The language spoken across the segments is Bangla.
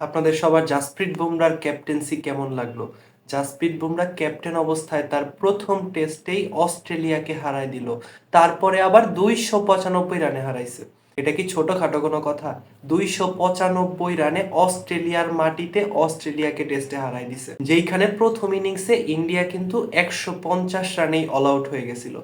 আপনাদের সবার জাসপ্রীত বুমরার ক্যাপ্টেন্সি কেমন লাগল? জাসপ্রীত বুমরা ক্যাপ্টেন অবস্থায় তার প্রথম টেস্টেই অস্ট্রেলিয়াকে হারায় দিল। তারপরে আবার দুইশো পঁচানব্বই রানে হারাইছে। এটা কি ছোটখাটো কোনো কথা? দুইশো পঁচানব্বই রানে অস্ট্রেলিয়ার মাটিতে অস্ট্রেলিয়াকে টেস্টে হারাই দিছে। যেইখানে প্রথম ইনিংসে ইন্ডিয়া কিন্তু একশো পঞ্চাশ রানেই অল আউট হয়ে গেছিল।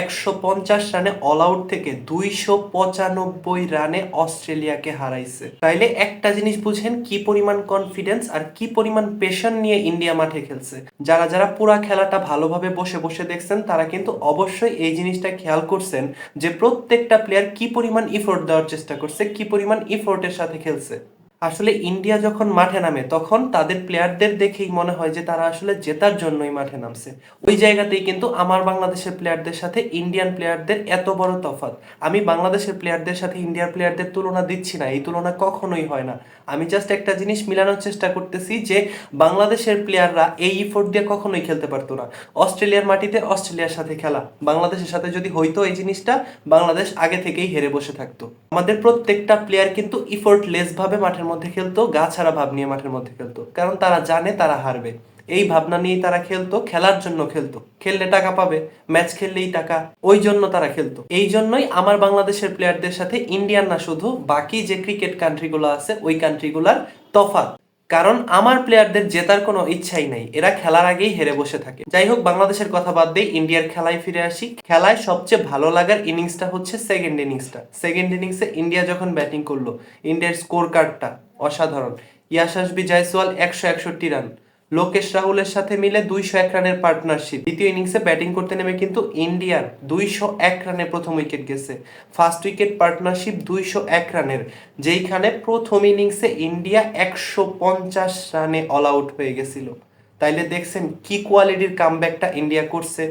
একশো পঞ্চাশ রানে অল আউট থেকে দুইশো পঁচানব্বই রানে অস্ট্রেলিয়াকে হারাইছে। তাইলে একটা জিনিস বুঝেন, কি পরিমাণ কনফিডেন্স আর কি পরিমাণ পেশন নিয়ে ইন্ডিয়া মাঠে খেলছে। যারা যারা পুরা খেলাটা ভালোভাবে বসে বসে দেখছেন, তারা কিন্তু অবশ্যই এই জিনিসটা খেয়াল করছেন যে প্রত্যেকটা প্লেয়ার কি পরিমাণ ইফোর্ট দেওয়ার চেষ্টা করছে কি পরিমাণ এফোর্টের সাথে খেলছে। আসলে ইন্ডিয়া যখন মাঠে নামে, তখন তাদের প্লেয়ারদের দেখেই মনে হয় যে তারা আসলে জেতার জন্যই মাঠে নামছে। ওই জায়গাতেই কিন্তু আমার বাংলাদেশের প্লেয়ারদের সাথে ইন্ডিয়ান প্লেয়ারদের এত বড় তফাৎ। আমি বাংলাদেশের প্লেয়ারদের সাথে ইন্ডিয়ার প্লেয়ারদের তুলনা দিচ্ছি না, এই তুলনা কখনোই হয় না। আমি জাস্ট একটা জিনিস মিলানোর চেষ্টা করতেছি যে বাংলাদেশের প্লেয়াররা এই ইফোর্ট দিয়ে কখনোই খেলতে পারতো না। অস্ট্রেলিয়ার মাটিতে অস্ট্রেলিয়ার সাথে খেলা। বাংলাদেশের সাথে যদি হইতো এই জিনিসটা, বাংলাদেশ আগে থেকেই হেরে বসে থাকতো। আমাদের প্রত্যেকটা প্লেয়ার কিন্তু ইফোর্টলেস ভাবে মাঠের মধ্যে খেলতো, গা ছাড়া ভাব নিয়ে মাঠের মধ্যে খেলতো। কারণ তারা জানে তারা হারবে। এই ভাবনা নিয়েই তারা খেলতো, খেলার জন্য খেলতো। খেললে টাকা পাবে, ম্যাচ খেললেই টাকা, ওই জন্য তারা খেলতো। এই জন্যই আমার বাংলাদেশের প্লেয়ারদের সাথে ইন্ডিয়ান না শুধু, বাকি যে ক্রিকেট কান্ট্রিগুলো আছে, ওই কান্ট্রিগুলার তফাৎ। কারণ আমার প্লেয়ারদের জেতার কোনো ইচ্ছাই নাই। এরা খেলার আগেই হেরে বসে থাকে। যাই হোক, বাংলাদেশের কথা বাদ দিয়ে ইন্ডিয়ার খেলায় ফিরে আসি। খেলায় সবচেয়ে ভালো লাগার ইনিংসটা হচ্ছে সেকেন্ড ইনিংসটা সেকেন্ড ইনিংসে ইন্ডিয়া যখন ব্যাটিং করল, ইন্ডিয়ার স্কোর কার্ডটা অসাধারণ ইয়াশাসবি জয়সওয়াল একশো একষট্টি রান লোকেশ রাহুলের সাথে মিলে দুইশো এক রানের পার্টনারশিপ দ্বিতীয় ইনিংসে ব্যাটিং করতে নেমে কিন্তু ইন্ডিয়ার দুইশো এক রানে প্রথম উইকেট গেছে। ফার্স্ট উইকেট পার্টনারশিপ দুইশো এক রানের, যেইখানে প্রথম ইনিংসে ইন্ডিয়া একশো পঞ্চাশ রানে অল আউট হয়ে গেছিল। তাইলে দেখছেন কি কোয়ালিটির কামব্যাকটা ইন্ডিয়া করছে।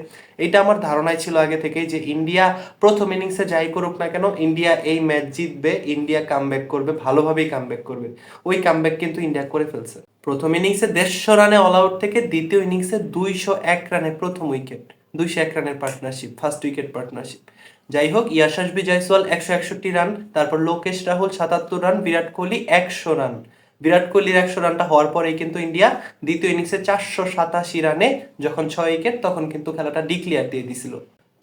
এটা আমার ধারণাই ছিল আগে থেকেই যে ইন্ডিয়া প্রথম ইনিংসে যাই করুক না কেন ইন্ডিয়া এই ম্যাচ জিতবে ইন্ডিয়া কামব্যাক করবে, ভালোভাবেই কামব্যাক করবে। ওই কামব্যাক কিন্তু ইন্ডিয়া করে ফেলছে। প্রথম ইনিংসে দেড়শো রানে অল আউট থেকে দ্বিতীয় ইনিংসে দুইশো এক রানে প্রথম উইকেট দুইশো এক রানের পার্টনারশিপ ফার্স্ট উইকেট পার্টনারশিপ যাই হোক ইয়াশাসবি জয়সওয়াল একশো একষট্টি রান তারপর লোকেশ রাহুল সাতাত্তর রান বিরাট কোহলি একশো রান বিরাট কোহলির একশো রানটা হওয়ার পরেই কিন্তু ইন্ডিয়া দ্বিতীয় ইনিংসে চারশো সাতাশি রানে যখন ছয় উইকেট, তখন কিন্তু খেলাটা ডিক্লিয়ার দিয়ে দিছিল।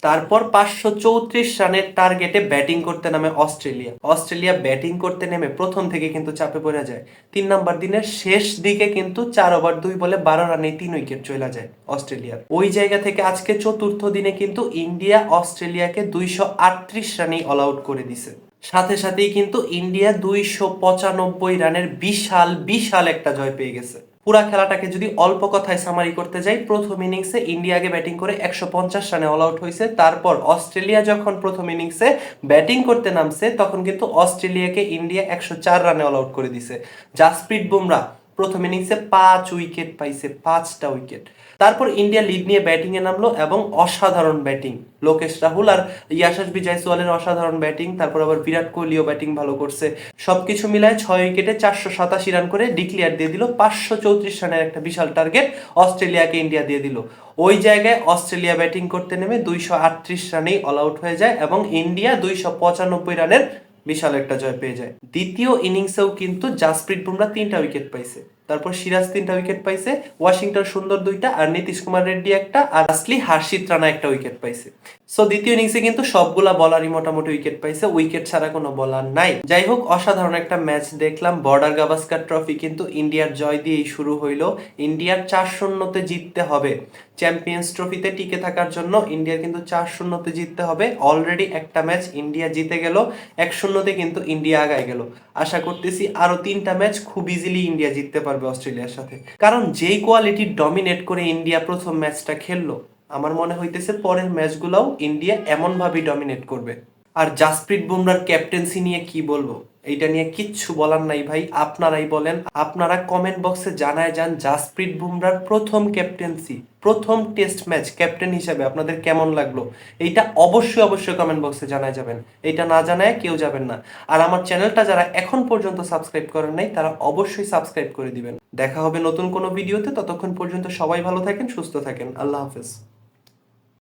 তারপর পাঁচশো চৌত্রিশ রানের টার্গেটে ব্যাটিং করতে নামে অস্ট্রেলিয়া। অস্ট্রেলিয়া ব্যাটিং করতে নেমে প্রথম থেকে কিন্তু চাপে পড়ে যায়। তিন নম্বর দিনের শেষ দিকে কিন্তু চার ওভার দুই বলে বারো রানে তিন উইকেট চলে যায় অস্ট্রেলিয়ার। ওই জায়গা থেকে আজকে চতুর্থ দিনে কিন্তু ইন্ডিয়া অস্ট্রেলিয়াকে দুইশো আটত্রিশ রানেই অল আউট করে দিছে। সাথে সাথেই কিন্তু ইন্ডিয়া দুইশো পঁচানব্বই রানের বিশাল বিশাল একটা জয় পেয়ে গেছে। পুরা খেলাটাকে যদি অল্প কথায় সামারি করতে যাই, প্রথম ইনিংসে ইন্ডিয়াকে ব্যাটিং করে একশো পঞ্চাশ রানে অল আউট হয়েছে। তারপর অস্ট্রেলিয়া যখন প্রথম ইনিংসে ব্যাটিং করতে নামছে, তখন কিন্তু অস্ট্রেলিয়াকে ইন্ডিয়া একশো চার রানে অল আউট করে দিছে। জাসপ্রীত বুমরা প্রথম ইনিংসে পাঁচ উইকেট, পাইছে পাঁচটা উইকেট। তারপর ইন্ডিয়া লিড নিয়ে ব্যাটিং এ নামলো এবং অসাধারণ ব্যাটিং লোকেশ রাহুল আর ইয়াশাসবি জয়সওয়ালের অসাধারণ ব্যাটিং তারপর আবার বিরাট কোহলিও ব্যাটিং ভালো করছে। সবকিছু মিলায় ছয় উইকেটে চারশো সাতাশি রান করে ডিক্লিয়ার দিয়ে দিল পাঁচশো চৌত্রিশ রানের একটা বিশাল টার্গেট অস্ট্রেলিয়াকে ইন্ডিয়া দিয়ে দিল। ওই জায়গায় অস্ট্রেলিয়া ব্যাটিং করতে নেমে দুইশো আটত্রিশ রানেই অল আউট হয়ে যায় এবং ইন্ডিয়া দুইশো পঁচানব্বই রানের বিশাল একটা জয় পেয়ে যায়। দ্বিতীয় ইনিংসেও কিন্তু জাসপ্রীত বুমরা তিনটা উইকেট পাইছে। তারপর সিরাজ তিনটা উইকেট পাইছে, ওয়াশিংটন সুন্দর দুইটা আর নীতিশ কুমার রেড্ডি একটা আর আসলি হার্ষিত রানা একটা উইকেট পাইছে। সো দ্বিতীয় ইনিংসে কিন্তু সবগুলা বলারই মোটামুটি উইকেট পাইছে উইকেট ছাড়া কোনো বলার নাই। যাই হোক, অসাধারণ একটা ম্যাচ দেখলাম। বর্ডার গাভাস্কার ট্রফি কিন্তু ইন্ডিয়ার জয় দিয়েই শুরু হইল। ইন্ডিয়ার চার শূন্যতে জিততে হবে। চ্যাম্পিয়ন্স ট্রফিতে টিকে থাকার জন্য ইন্ডিয়া কিন্তু চার শূন্যতে জিততে হবে। অলরেডি একটা ম্যাচ ইন্ডিয়া জিতে গেল, এক শূন্যতে কিন্তু ইন্ডিয়া আগায় গেল। আশা করতেছি আরও তিনটা ম্যাচ খুব ইজিলি ইন্ডিয়া জিততে পারবে অস্ট্রেলিয়ার সাথে। কারণ যেই কোয়ালিটি ডমিনেট করে ইন্ডিয়া প্রথম ম্যাচটা খেললো, আমার মনে হইতেছে পরের ম্যাচগুলোও ইন্ডিয়া এমনভাবেই ডমিনেট করবে। আর জাসপ্রীত বুমরার ক্যাপ্টেন্সি নিয়ে কি বলব? এইটা নিয়ে কিচ্ছু বলার নাই ভাই, আপনারাই বলেন। আপনারা কমেন্ট বক্সে জানায় যান জাসপ্রীত বুমরার প্রথম ক্যাপ্টেন্সি প্রথম টেস্ট ম্যাচ ক্যাপ্টেন হিসেবে আপনাদের কেমন লাগল? এইটা অবশ্যই অবশ্যই কমেন্ট বক্সে জানায় যাবেন। এইটা না জানায় কেউ যাবেন না। আর আমার চ্যানেলটা যারা এখন পর্যন্ত সাবস্ক্রাইব করেন নাই, তারা অবশ্যই সাবস্ক্রাইব করে দিবেন। দেখা হবে নতুন কোনো ভিডিওতে ততক্ষণ পর্যন্ত সবাই ভালো থাকেন, সুস্থ থাকেন। আল্লাহ হাফেজ।